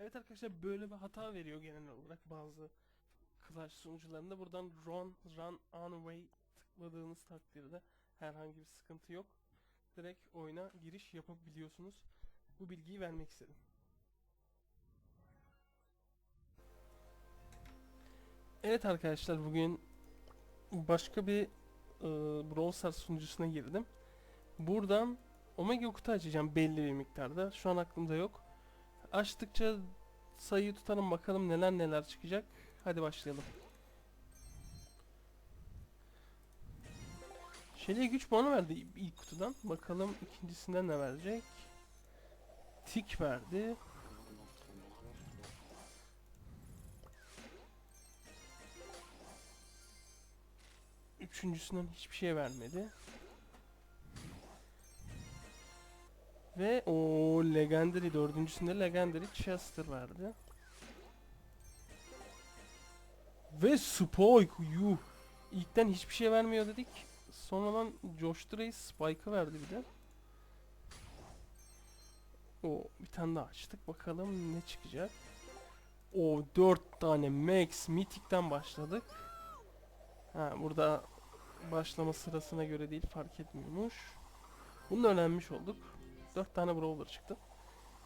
Evet arkadaşlar böyle bir hata veriyor genel olarak bazı Clash sunucularında. Buradan run, run on away tıkladığınız takdirde herhangi bir sıkıntı yok. Direkt oyuna giriş yapabiliyorsunuz. Bu bilgiyi vermek istedim. Evet arkadaşlar bugün başka bir e, Brawl Stars sunucusuna girdim. Buradan Omega kutu açacağım belli bir miktarda. Şu an aklımda yok. Açtıkça sayıyı tutalım bakalım neler neler çıkacak. Hadi başlayalım. Şeli'ye güç puanı verdi ilk kutudan. Bakalım ikincisinden ne verecek. Tik verdi. Üçüncüsünden hiçbir şey vermedi. Ve o Legendary dördüncüsünde Legendary Chester verdi. Ve Spike yuh. İlkten hiçbir şey vermiyor dedik. Sonradan Josh Drake Spike'ı verdi bir de. O bir tane daha açtık bakalım ne çıkacak. O 4 tane Max Mythic'ten başladık. Ha burada başlama sırasına göre değil fark etmiyormuş. Bunu öğrenmiş olduk. 4 tane brawler çıktı.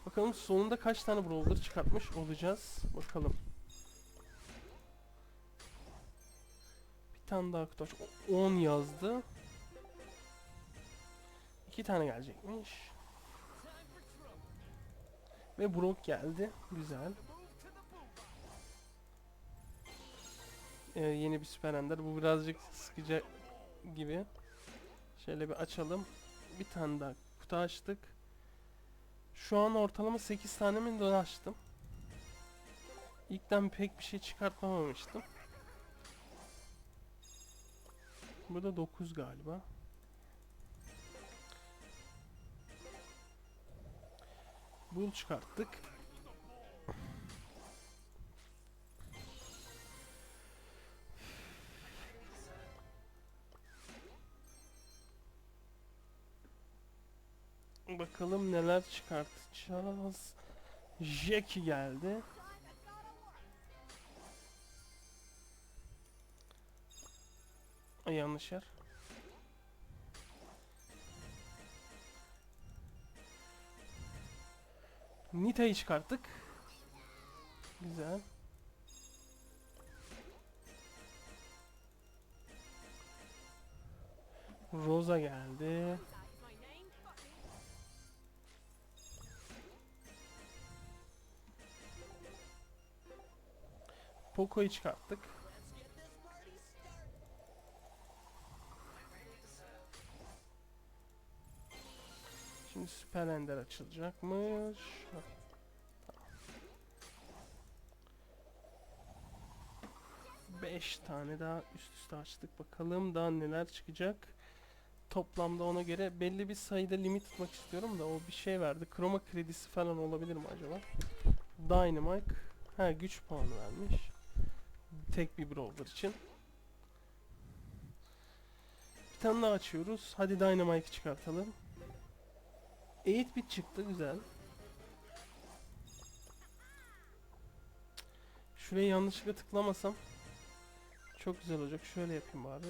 Bakalım sonunda kaç tane brawler çıkartmış olacağız. Bakalım. Bir tane daha kutu aç. 10 yazdı. 2 tane gelecekmiş. Ve Brock geldi. Güzel. Ee, yeni bir Süper Ender. Bu birazcık sıkıcı gibi. Şöyle bir açalım. Bir tane daha kutu açtık. Şu an ortalama 8 tane mi de açtım. İlkten pek bir şey çıkartmamıştım. Burada 9 galiba. Bul çıkarttık. Bakalım neler çıkartacağız. Jackie geldi. Ay yanlış yer. Nita'yı çıkarttık. Güzel. Rosa geldi. Poco'yu çıkarttık. Şimdi Süper Ender açılacakmış. Beş tane daha üst üste açtık. Bakalım daha neler çıkacak. Toplamda ona göre belli bir sayıda limit tutmak istiyorum da o bir şey verdi. Kroma kredisi falan olabilir mi acaba? Dynamite. Ha güç puanı vermiş. Tek bir brawler için. Bir tane daha açıyoruz. Hadi Dynamite'ı çıkartalım. 8 bit çıktı güzel. Şuraya yanlışlıkla tıklamasam çok güzel olacak. Şöyle yapayım abi.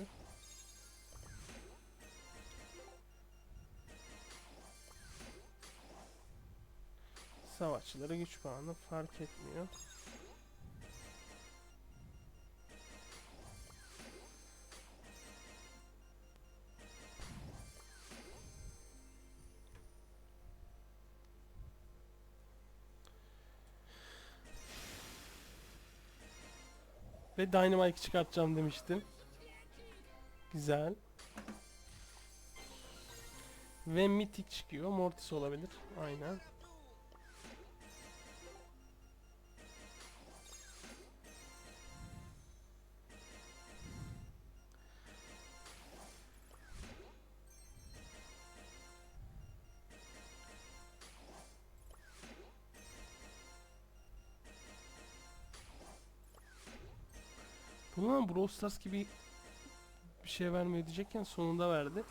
Savaşçılara güç puanı fark etmiyor. Ve Dynamite çıkartacağım demiştim. Güzel. Ve Mythic çıkıyor. Mortis olabilir. Aynen. Bunlar Brawl Stars gibi bir şey vermeye diyecekken sonunda verdi.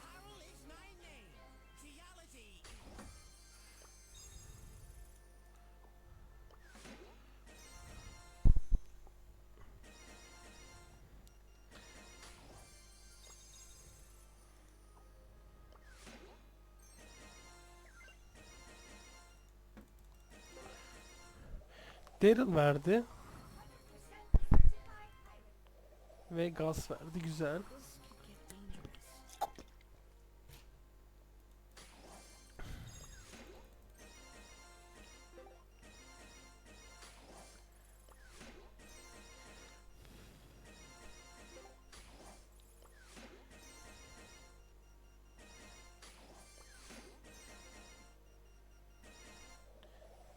Daryl verdi. Ve gaz verdi. Güzel.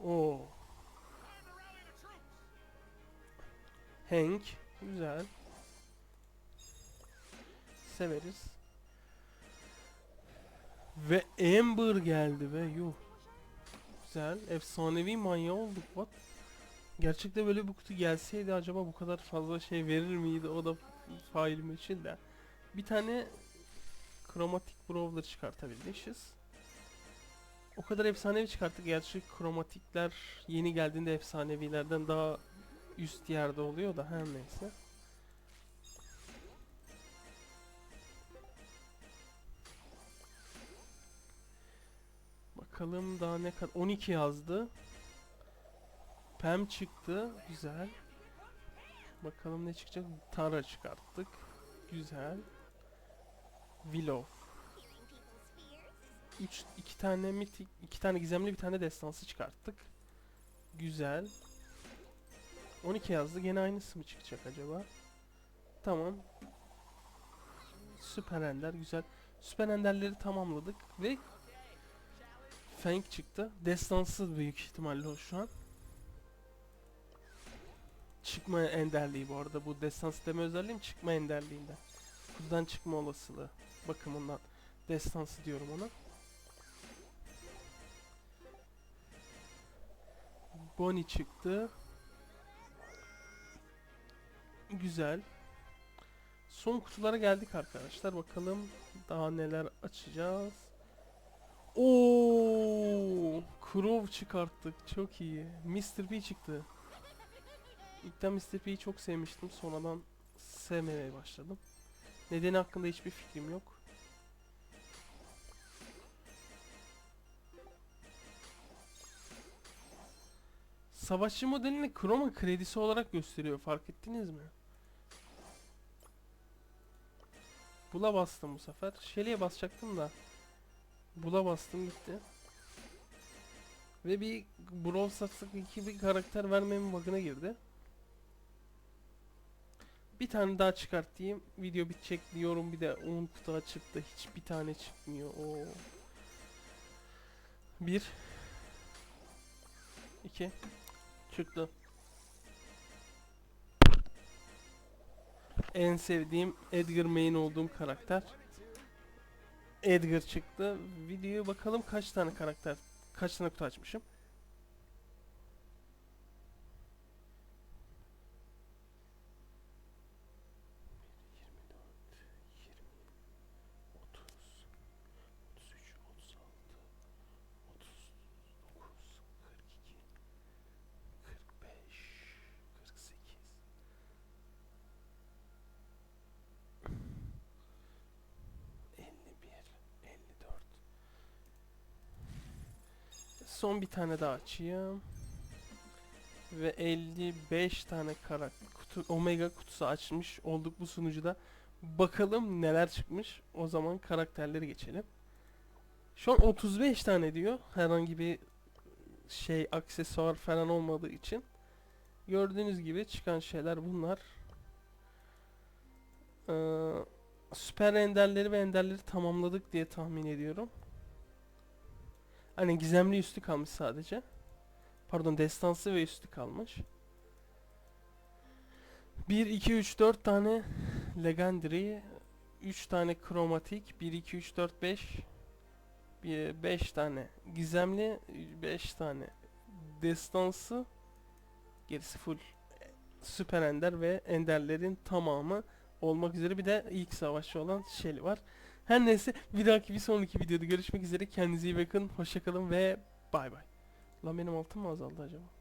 Oo. Hank. Güzel. Severiz. Ve Amber geldi be yuh. Güzel. Efsanevi manyağı olduk what? Gerçekte böyle bir kutu gelseydi acaba bu kadar fazla şey verir miydi o da failim için de. Bir tane kromatik brawler çıkartabilmişiz. O kadar efsanevi çıkarttık. Gerçi kromatikler yeni geldiğinde efsanevilerden daha üst yerde oluyor da her neyse. Bakalım daha ne kadar 12 yazdı. Pem çıktı. Güzel. Bakalım ne çıkacak? Tara çıkarttık. Güzel. Willow. Üç, iki tane mitik, iki tane gizemli bir tane destansı çıkarttık. Güzel. 12 yazdı. Gene aynısı mı çıkacak acaba? Tamam. Süper Ender güzel. Süper Ender'leri tamamladık ve Fang çıktı. Destansı büyük ihtimalle o şu an. Çıkma enderliği bu arada. Bu destans deme özelliğim çıkma enderliğinden. Buradan çıkma olasılığı bakımından destansı diyorum ona. Bonnie çıktı. Güzel. Son kutulara geldik arkadaşlar. Bakalım daha neler açacağız. Oo, Crow çıkarttık. Çok iyi. Mr. P çıktı. İlkten Mr. P'yi çok sevmiştim. Sonradan sevmemeye başladım. Nedeni hakkında hiçbir fikrim yok. Savaşçı modelini Chroma kredisi olarak gösteriyor. Fark ettiniz mi? Bula bastım bu sefer. Shelly'e basacaktım da. Bula bastım gitti. Ve bir Brawl Stars'lık iki bir karakter vermemin bug'ına girdi. Bir tane daha çıkartayım. Video bitecek diyorum bir de 10 kutu açıp da hiçbir tane çıkmıyor. Oo. Bir. İki. Çıktı. En sevdiğim Edgar main olduğum karakter. Edgar çıktı. Videoya bakalım kaç tane karakter, kaç tane kutu açmışım. Son bir tane daha açayım. Ve 55 tane kara kutu omega kutusu açmış olduk bu sunucuda. Bakalım neler çıkmış. O zaman karakterleri geçelim. Şu an 35 tane diyor. Herhangi bir şey aksesuar falan olmadığı için. Gördüğünüz gibi çıkan şeyler bunlar. Ee, süper enderleri ve enderleri tamamladık diye tahmin ediyorum. Hani gizemli üstü kalmış sadece. Pardon destansı ve üstü kalmış. 1, 2, 3, 4 tane legendary, 3 tane kromatik, 1, 2, 3, 4, 5, 5 tane gizemli, 5 tane destansı, gerisi full süper ender ve enderlerin tamamı olmak üzere bir de ilk savaşçı olan Shelly var. Her neyse bir dahaki bir sonraki videoda görüşmek üzere. Kendinize iyi bakın. Hoşçakalın ve bay bay. Lan benim altım mı azaldı acaba?